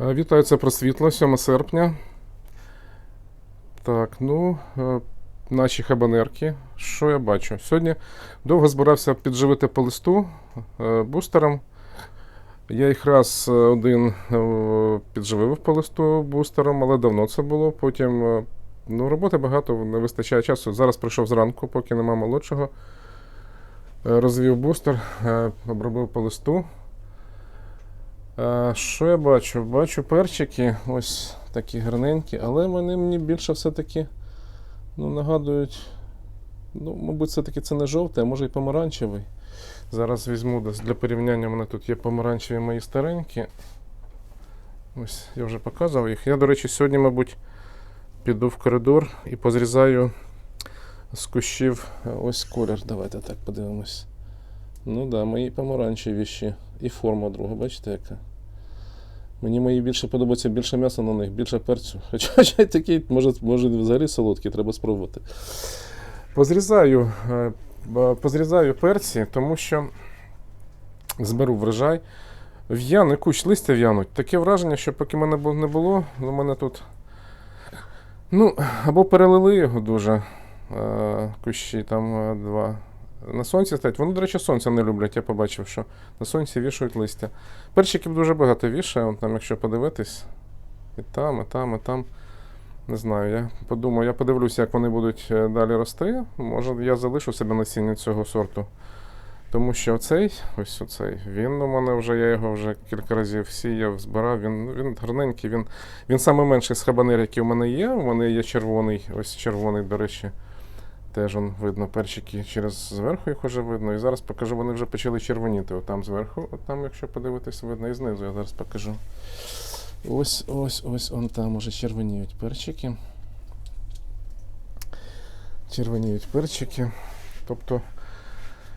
Е, Вітаю, це про світло, 7 серпня. Так, ну, е, наші хабанерки. Що я бачу? Сьогодні довго збирався підживити по листу е, бустером. Я їх раз один підживив по листу бустером, але давно це було. Потім ну, роботи багато, не вистачає часу. Зараз прийшов зранку, поки нема молодшого. Розвів бустер, обробив по листу. Е, Що я бачу? Бачу перчики, ось такі гарненькі, але вони мені більше все-таки ну, нагадують. Ну, мабуть, все-таки це не жовтий, а може і помаранчевий. Зараз візьму для порівняння. У мене тут є помаранчеві мої старенькі. Ось я вже показував їх. Я, до речі, сьогодні, мабуть, піду в коридор і позрізаю з кущів е, ось колір. Давайте так подивимось. Ну да, мої помаранчеві ще. І форма друга, бачите, яка. Мені мої більше подобається більше м'яса на них, більше перцю. Хоча, такий, може, може взагалі солодкий, треба спробувати. Позрізаю, е, позрізаю перці, тому що зберу врожай. В'яне кущ листя в'януть. Таке враження, що поки мене не було, у мене тут. Ну, або перелили його дуже. е, Кущі там е, два. На сонці стоять. Вони, до речі, сонця не люблять. Я побачив, що на сонці вішають листя. Перчиків дуже багато вішає, там, якщо подивитись. І там, і там, і там. Не знаю, я подумаю, я подивлюся, як вони будуть е, далі рости. Може, я залишу себе насіння цього сорту. Тому що оцей, ось оцей, він у мене вже, я його вже кілька разів сіяв, збирав. Він, він гарненький, він, він найменший з хабанер, який у мене є. У мене є червоний, ось червоний, до речі. Теж он видно перчики через зверху їх уже видно. І зараз покажу, вони вже почали червоніти. Отам зверху, от там, якщо подивитись, видно, і знизу я зараз покажу. Ось, ось, ось, он там уже червоніють перчики. Червоніють перчики. Тобто.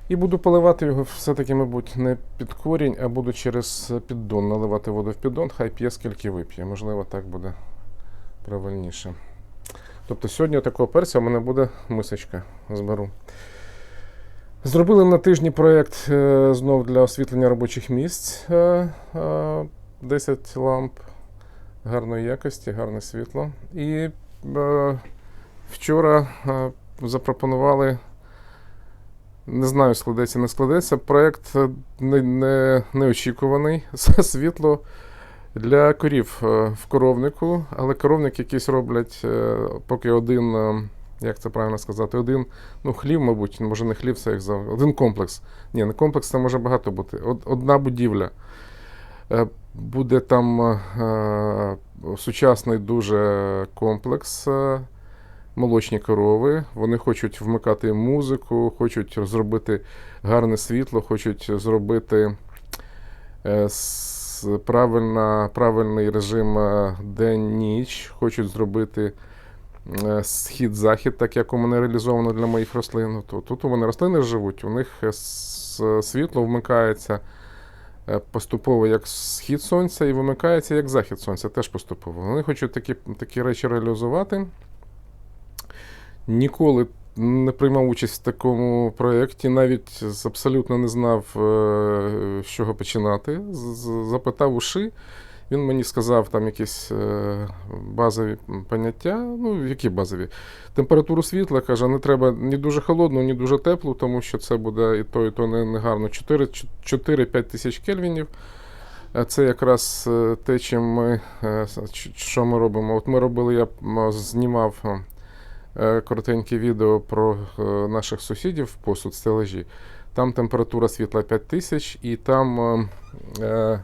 І буду поливати його все-таки, мабуть, не під корінь, а буду через піддон наливати воду в піддон, хай п'є скільки вип'є. Можливо, так буде правильніше. Тобто сьогодні такого перця у мене буде мисочка. Зберу. Зробили на тижні проєкт е, знов для освітлення робочих місць. Е, е, 10 ламп гарної якості, гарне світло. І е, вчора е, запропонували. Не знаю, складеться, не складеться. Проєкт е, не, не, неочікуваний. Світло для корів е, в коровнику, але коровник якийсь роблять е, поки один, е, як це правильно сказати, один, ну, хлів, мабуть, може не хлів, це як за один комплекс. Ні, не комплекс, це може багато бути. Одна будівля. Буде там сучасний дуже комплекс. Молочні корови, вони хочуть вмикати музику, хочуть зробити гарне світло, хочуть зробити правильна, правильний режим е, день-ніч, хочуть зробити е, схід-захід, так як у мене реалізовано для моїх рослин. То тут у мене рослини живуть, у них е, світло вмикається поступово як схід сонця і вимикається як захід сонця, теж поступово. Вони хочуть такі, такі речі реалізувати. Ніколи не приймав участь в такому проєкті, навіть абсолютно не знав, е, з чого починати. Запитав уши. Він мені сказав там якісь е, базові поняття. Ну, які базові? Температуру світла каже, не треба ні дуже холодну, ні дуже теплу, тому що це буде і то, і то не, не гарно. 4-5 тисяч кельвінів. Е, Це якраз те, чим ми, що ми робимо. От ми робили, я знімав коротеньке відео про е, наших сусідів посуд стележі. Там температура світла 5000 і там, е, е,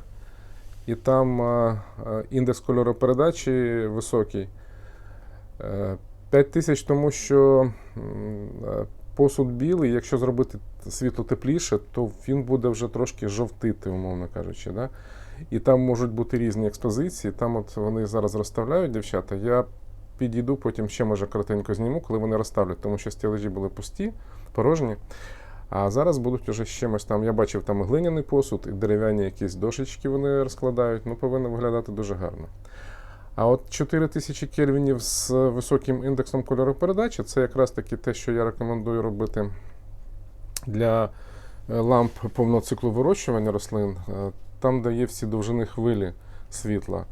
і там е, е, індекс кольоропередачі високий. Е, 5000, тому що е, посуд білий, якщо зробити світло тепліше, то він буде вже трошки жовтити, умовно кажучи. Да? І там можуть бути різні експозиції. Там от вони зараз розставляють дівчата. Я підійду, потім ще може коротенько зніму, коли вони розставлять, тому що стілежі були пусті, порожні. А зараз будуть уже з чимось там. Я бачив там і глиняний посуд, і дерев'яні якісь дошечки вони розкладають. Ну, повинно виглядати дуже гарно. А от 4000 кельвінів з високим індексом кольоропередачі це якраз таки те, що я рекомендую робити для е, ламп повного вирощування рослин. Е, Там, де є всі довжини хвилі світла.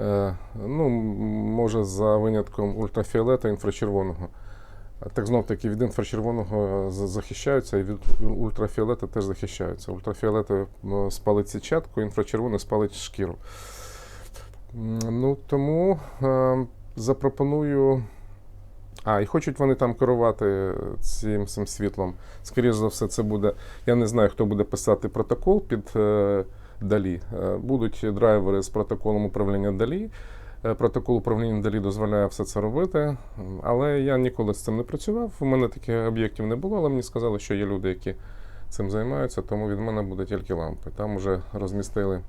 Е, Ну, може, за винятком ультрафіолета інфрачервоного. Так знов таки від інфрачервоного е, захищаються і від ультрафіолета теж захищаються. Ультрафіолет е, спалить сітчатку, інфрачервоний спалить шкіру. Ну, тому е, запропоную. А, і хочуть вони там керувати цим, цим світлом. Скоріше за все, це буде. Я не знаю, хто буде писати протокол під е, Далі. Е, будуть драйвери з протоколом управління Далі. Е, Протокол управління Далі дозволяє все це робити. Але я ніколи з цим не працював. У мене таких об'єктів не було, але мені сказали, що є люди, які цим займаються, тому від мене буде тільки лампи. Там вже розмістили.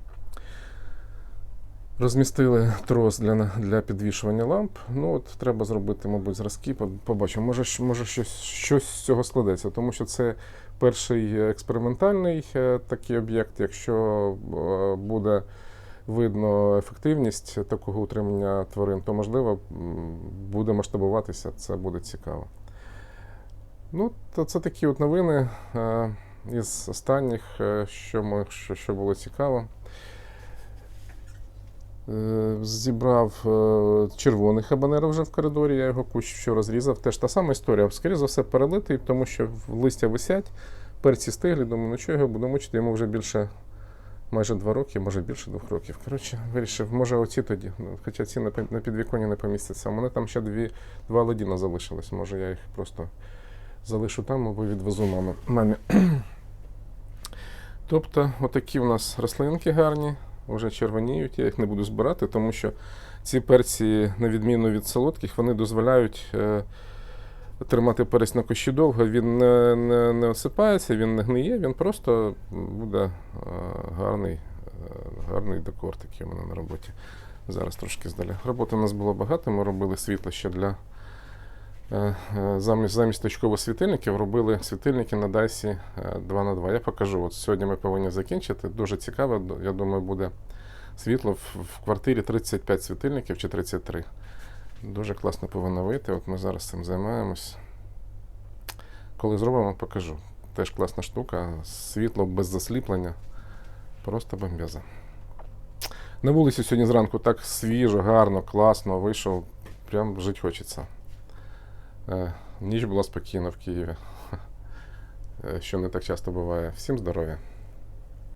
Розмістили трос для, для підвішування ламп. Ну от треба зробити, мабуть, зразки. Побачимо. Може, може щось, щось з цього складеться, тому що це перший експериментальний е, такий об'єкт. Якщо е, буде видно ефективність такого утримання тварин, то можливо буде масштабуватися, це буде цікаво. Ну, то це такі от новини е, із останніх, що, ми, що, що було цікаво. Е, Зібрав е, червоний хабанера вже в коридорі, я його кущ що розрізав. Теж та сама історія. Скоріше за все, перелитий, тому що в листя висять, перці стиглі, думаю, ну що його буду мучити, йому вже більше майже два роки, може більше двох років. Коротше, вирішив, може оці тоді. Ну, Хоча ці на, пі- на підвіконні не помістяться. У мене там ще дві, два ледіна залишилось. Може я їх просто залишу там або відвезу мамі. Тобто, отакі у нас рослинки гарні, вже червоніють, я їх не буду збирати, тому що ці перці, на відміну від солодких, вони дозволяють е, тримати перець на кущі довго. Він не, не, не осипається, він не гниє, він просто буде е, гарний, е, гарний декор такий у мене на роботі. Зараз трошки здалі. Роботи у нас було багато, ми робили світло ще для. Е, е, Замість, замість точкових світильників робили світильники на Дайсі 2 на 2 Я покажу. От сьогодні ми повинні закінчити. Дуже цікаво. Я думаю, буде світло в, в квартирі 35 світильників чи 33. Дуже класно повинно вийти. От ми зараз цим займаємось. Коли зробимо, покажу. Теж класна штука. Світло без засліплення. Просто бомбеза. На вулиці сьогодні зранку так свіжо, гарно, класно вийшов. Прям жити хочеться. Е, Ніч була спокійна в Києві, Е, що не так часто буває. Всім здоров'я.